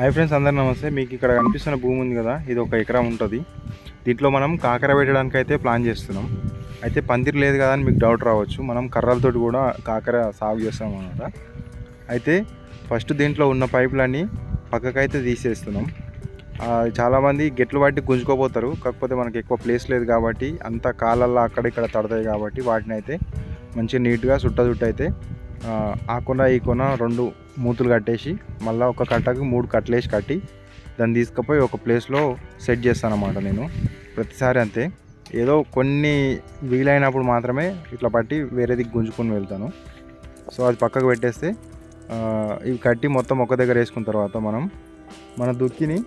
Hi friends అందరు నమస్తే. మీకు ఇక్కడ కనిపిస్తున్న భూమి ఉంది కదా ఇది ఒక ఎకరం ఉంటుంది. దీంట్లో మనం కాకర పెట్టడానికి అయితే ప్లాన్ చేస్తున్నాం. అయితే పందిరి లేదు కదా అని మీకు డౌట్ రావచ్చు. మనం కర్రలతోటి కూడా కాకర సాగు చేస్తాం అనమాట అయితే ఫస్ట్ దీంట్లో ఉన్న పైపులన్నీ పక్కకైతే తీసేస్తున్నాం. చాలామంది గెట్లు వాటి గుంజుకోపోతారు. కాకపోతే మనకి ఎక్కువ ప్లేస్ లేదు కాబట్టి అంత కాలల్లో అక్కడ ఇక్కడ తడతాయి కాబట్టి వాటిని అయితే మంచిగా నీట్గా చుట్ట చుట్ట అయితే ఆ, కొన ఈ కొన రెండు మూతులు కట్టేసి మళ్ళీ ఒక కట్టకు మూడు కట్టలేసి కట్టి దాన్ని తీసుకుపోయి ఒక ప్లేస్లో సెట్ చేస్తాను అనమాట నేను ప్రతిసారి అంతే. ఏదో కొన్ని వీలైనప్పుడు మాత్రమే ఇట్లా పట్టి వేరేది గుంజుకొని వెళ్తాను. సో అది పక్కకు పెట్టేస్తే ఇవి కట్టి మొత్తం ఒక దగ్గర వేసుకున్న తర్వాత మనం మన దుక్కిని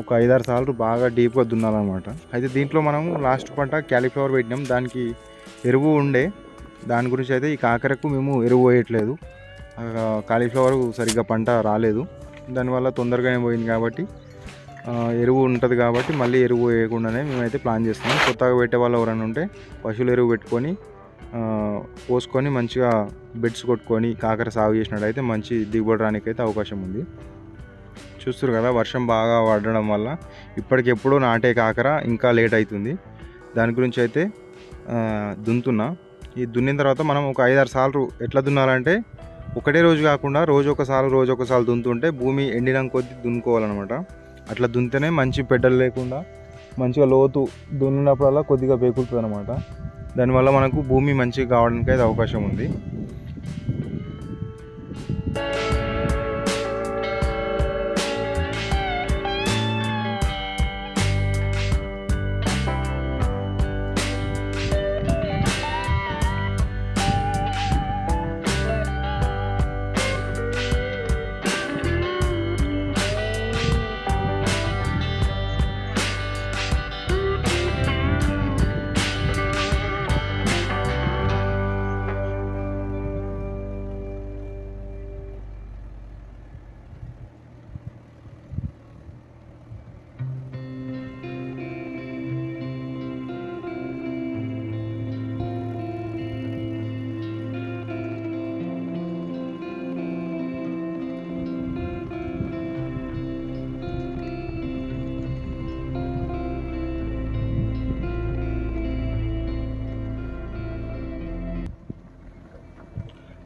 ఒక ఐదారు సార్లు బాగా డీప్గా దున్నాలన్నమాట. అయితే దీంట్లో మనం లాస్ట్ పంట క్యాలీఫ్లవర్ పెట్టినాం. దానికి ఎరువు ఉండే దాని గురించి అయితే ఈ కాకరకు మేము ఎరువు వేయట్లేదు కాలీఫ్లవర్ సరిగ్గా పంట రాలేదు. దానివల్ల తొందరగానే పోయింది కాబట్టి ఎరువు ఉంటుంది కాబట్టి మళ్ళీ ఎరువు వేయకుండానే మేమైతే ప్లాన్ చేస్తున్నాం. కొత్తగా పెట్టే వాళ్ళు ఎవరైనా ఉంటే పశువుల ఎరువు పెట్టుకొని పోసుకొని మంచిగా బెడ్స్ కొట్టుకొని కాకర సాగు చేసినట్టయితే మంచి దిగుబడి రానికి అయితే అవకాశం ఉంది. చూస్తారు కదా వర్షం బాగా పడడం వల్ల ఇప్పటికెప్పుడో నాటే కాకర ఇంకా లేట్ అవుతుంది. దాని గురించి అయితే దున్తున్నా ఈ దున్నిన తర్వాత మనం ఒక ఐదారు సార్లు ఎట్లా దున్నాలంటే ఒకటే రోజు కాకుండా రోజు ఒకసారి రోజు ఒకసారి దున్నుతుంటే భూమి ఎండిన కొద్ది దున్నుకోవాలన్నమాట. అట్లా దున్నితేనే మంచి పెడ్డలు లేకుండా మంచిగా లోతు దున్నినప్పుడల్లా కొద్దిగా పేకుతుంది అనమాట దానివల్ల మనకు భూమి మంచిగా కావడానికి అయితే అవకాశం ఉంది.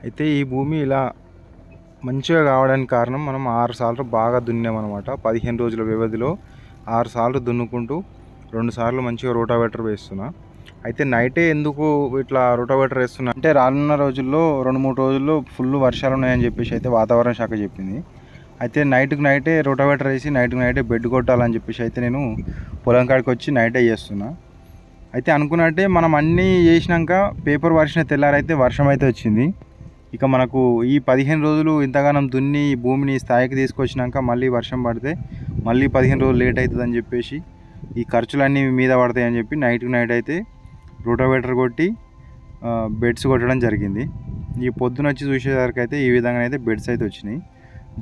అయితే ఈ భూమి ఇలా మంచిగా కావడానికి కారణం మనం ఆరు సార్లు బాగా దున్నామన్నమాట. పదిహేను రోజుల వ్యవధిలో ఆరు సార్లు దున్నుకుంటూ రెండు సార్లు మంచిగా రోటావేటర్ వేస్తున్నా. అయితే నైటే ఎందుకు ఇట్లా రోటావేటర్ వేస్తున్నా? అంటే రానున్న రోజుల్లో రెండు మూడు రోజుల్లో ఫుల్ వర్షాలు ఉన్నాయని చెప్పేసి అయితే వాతావరణ శాఖ చెప్పింది. అయితే నైట్కి నైటే రోటావేటర్ వేసి నైట్కి నైటే బెడ్ కొట్టాలని చెప్పేసి అయితే నేను పొలం కాడికి వచ్చి నైటే చేస్తున్నా. అయితే అనుకున్నట్టే మనం అన్నీ చేసినాక పేపర్ వర్షం తెల్లారైతే వర్షం అయితే వచ్చింది. ఇక మనకు ఈ పదిహేను రోజులు ఇంతగానం దున్ని భూమిని స్థాయికి తీసుకొచ్చినాక మళ్ళీ వర్షం పడితే మళ్ళీ పదిహేను రోజులు లేట్ అవుతుందని చెప్పేసి ఈ ఖర్చులన్నీ మీద పడతాయని చెప్పి నైట్కి నైట్ అయితే రోటోవేటర్ కొట్టి బెడ్స్ కొట్టడం జరిగింది. ఈ పొద్దున వచ్చి చూసేసరికి అయితే ఈ విధంగా అయితే బెడ్స్ అయితే వచ్చినాయి.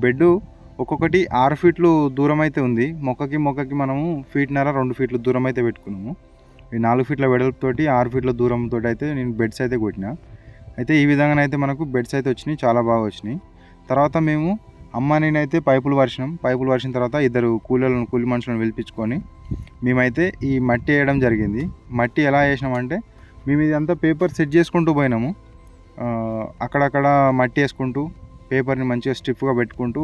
బెడ్ ఒక్కొక్కటి ఆరు ఫీట్లు దూరం అయితే ఉంది. మొక్కకి మొక్కకి మనము ఫీట్నర రెండు ఫీట్లు దూరం అయితే పెట్టుకున్నాము. ఈ నాలుగు ఫీట్ల వెడల్పుతోటి ఆరు ఫీట్ల దూరంతో అయితే నేను బెడ్స్ అయితే కొట్టిన. అయితే ఈ విధంగా అయితే మనకు బెడ్స్ అయితే వచ్చినాయి చాలా బాగా వచ్చినాయి. తర్వాత మేము అమ్మ నేనైతే పైపులు వర్షం పైపులు వర్షిన తర్వాత ఇద్దరు కూలీలను కూలి మనుషులను పిలిపించుకొని మేమైతే ఈ మట్టి వేయడం జరిగింది. మట్టి ఎలా వేసినామంటే మేము ఇదంతా పేపర్ సెట్ చేసుకుంటూ పోయినాము. అక్కడక్కడ మట్టి వేసుకుంటూ పేపర్ని మంచిగా స్టిఫ్గా పెట్టుకుంటూ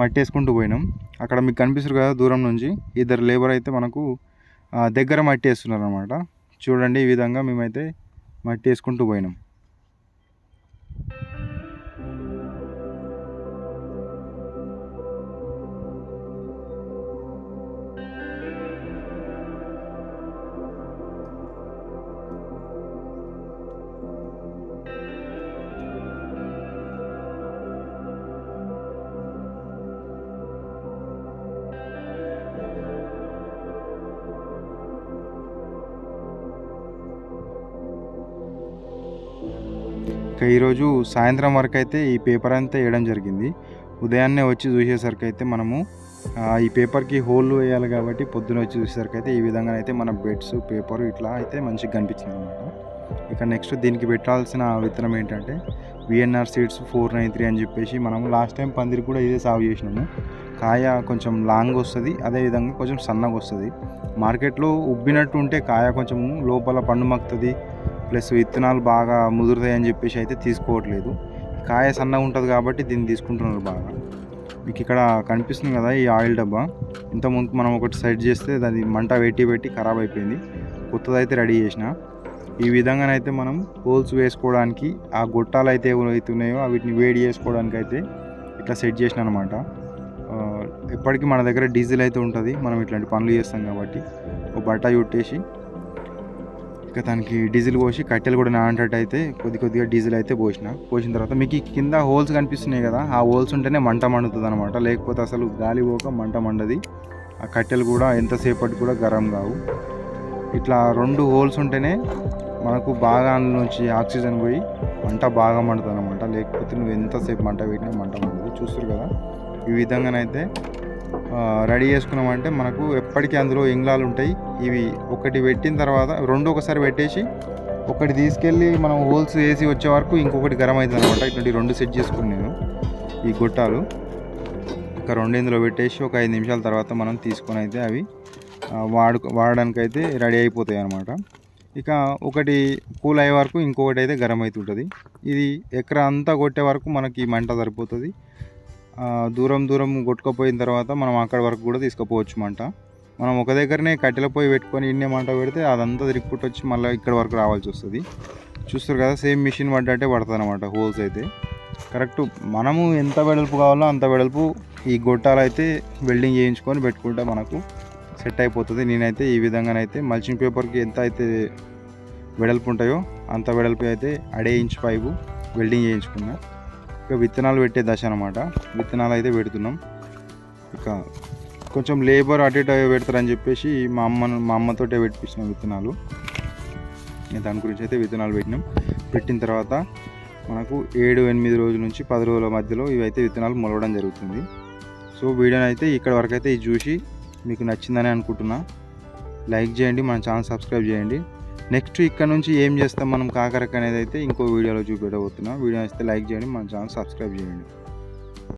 మట్టి వేసుకుంటూ పోయినాం. అక్కడ మీకు కనిపిస్తారు కదా దూరం నుంచి ఇద్దరు లేబర్ అయితే మనకు దగ్గర మట్టి వేస్తున్నారు అనమాట చూడండి ఈ విధంగా మేమైతే మట్టి వేసుకుంటూ పోయినాం. thank you ఇక ఈరోజు సాయంత్రం వరకు అయితే ఈ పేపర్ అంతా వేయడం జరిగింది. ఉదయాన్నే వచ్చి చూసేసరికి అయితే మనము ఈ పేపర్కి హోల్ వేయాలి కాబట్టి పొద్దున వచ్చి చూసేసరికి అయితే ఈ విధంగా అయితే మన బెడ్స్ పేపర్ ఇట్లా అయితే మంచిగా కనిపించింది అనమాట ఇక నెక్స్ట్ దీనికి పెట్టాల్సిన విత్తనం ఏంటంటే VNR seeds four nine three అని చెప్పేసి మనం లాస్ట్ టైం పందిరి కూడా ఇదే సాగు చేసినాము. కాయ కొంచెం లాంగ్ వస్తుంది అదేవిధంగా కొంచెం సన్నగా వస్తుంది. మార్కెట్లో ఉబ్బినట్టు ఉంటే కాయ కొంచెం లోపల పండు మక్కుతుంది ప్లస్ విత్తనాలు బాగా ముదురుతాయి అని చెప్పేసి అయితే తీసుకోవట్లేదు. కాయ సన్నగా ఉంటుంది కాబట్టి దీన్ని తీసుకుంటున్నారు బాగా. మీకు ఇక్కడ కనిపిస్తుంది కదా ఈ ఆయిల్ డబ్బా. ఇంత ముందు మనం ఒకటి సెట్ చేస్తే దాన్ని మంట పెట్టి పెట్టి ఖరాబ్ అయిపోయింది. కొత్తది అయితే రెడీ చేసిన. ఈ విధంగానైతే మనం హోల్స్ వేసుకోవడానికి ఆ గొట్టాలు అయితే ఏవైతే ఉన్నాయో వీటిని వేడి చేసుకోవడానికి అయితే ఇట్లా సెట్ చేసిన అనమాట ఎప్పటికీ మన దగ్గర డీజిల్ అయితే ఉంటుంది. మనం ఇట్లాంటి పనులు చేస్తాం కాబట్టి ఒక బట్ట చుట్టేసి ఇక దానికి డీజిల్ పోసి కట్టెలు కూడా నానేటట్టు అయితే కొద్ది కొద్దిగా డీజిల్ అయితే పోసిన. పోసిన తర్వాత మీకు కింద హోల్స్ కనిపిస్తున్నాయి కదా ఆ హోల్స్ ఉంటేనే మంట మండుతుంది అనమాట లేకపోతే అసలు గాలి పోక మంట మండది. ఆ కట్టెలు కూడా ఎంతసేపటి కూడా గరం కావు. ఇట్లా రెండు హోల్స్ ఉంటేనే మనకు బాగా అందులో నుంచి ఆక్సిజన్ పోయి మంట బాగా మండుతుంది అనమాట లేకపోతే నువ్వు ఎంతసేపు మంట పెట్టినా మంట మండదు చూస్తారు కదా? ఈ విధంగానైతే రెడీ చేసుకున్నామంటే మనకు ఎప్పటికీ అందులో ఇంగ్లాలు ఉంటాయి. ఇవి ఒకటి పెట్టిన తర్వాత రెండు ఒకసారి పెట్టేసి ఒకటి తీసుకెళ్ళి మనం హోల్స్ వేసి వచ్చే వరకు ఇంకొకటి గరం అవుతుంది అనమాట ఇటువంటి రెండు సెట్ చేసుకుని నేను ఈ గొట్టాలు. ఒక రెండు ఇందులో పెట్టేసి ఒక ఐదు నిమిషాల తర్వాత మనం తీసుకొని అయితే అవి వాడు వాడడానికి అయితే రెడీ అయిపోతాయి అనమాట ఇక ఒకటి కూల్ అయ్యే వరకు ఇంకొకటి అయితే గరం అవుతుంటుంది ఇది ఎకరా అంతా కొట్టే వరకు మనకి మంట సరిపోతుంది. దూరం దూరం కొట్టుకుపోయిన తర్వాత మనం అక్కడ వరకు కూడా తీసుకుపోవచ్చు మంట. మనం ఒక దగ్గరనే కట్టెల పొయ్యి పెట్టుకొని ఇన్నే మంట పెడితే అదంతా తిరుగుకుంటూ వచ్చి మళ్ళీ ఇక్కడ వరకు రావాల్సి వస్తుంది. చూస్తారు కదా సేమ్ మిషన్ పడ్డట్టే పడుతుంది అనమాట హోల్స్ అయితే. కరెక్ట్ మనము ఎంత వెడల్పు కావాలో అంత వెడల్పు ఈ గొట్టాలు అయితే వెల్డింగ్ చేయించుకొని పెట్టుకుంటే మనకు. సెట్ అయిపోతుంది. నేనైతే ఈ విధంగానైతే మల్చింగ్ పేపర్కి ఎంత అయితే వెడల్పు ఉంటాయో అంత వెడల్పు అయితే అడే ఇంచ్ పైపు వెల్డింగ్ చేయించుకున్నా. ఇక విత్తనాలు పెట్టే దశ అనమాట విత్తనాలు అయితే పెడుతున్నాం. ఇక కొంచెం లేబర్ అటు ఇటు పెడతారని చెప్పేసి మా అమ్మ మా అమ్మతోటే పెట్టించిన విత్తనాలు. నేను దాని గురించి అయితే విత్తనాలు పెట్టినాం. పెట్టిన తర్వాత మనకు ఏడు ఎనిమిది రోజుల నుంచి పది రోజుల మధ్యలో ఇవైతే విత్తనాలు మొలవడం జరుగుతుంది. సో వీడియోని అయితే ఇక్కడ వరకు అయితే ఇది చూసి మీకు నచ్చిందని అనుకుంటున్నా. లైక్ చేయండి మన ఛానల్ సబ్స్క్రైబ్ చేయండి. నెక్స్ట్ ఇక్కడ నుంచి ఏం చేస్తాం మనం కాకరక అనేది అయితే ఇంకో వీడియోలో చూపెట్టబోతున్నా. వీడియో వస్తే లైక్ చేయండి మన ఛానల్ సబ్స్క్రైబ్ చేయండి.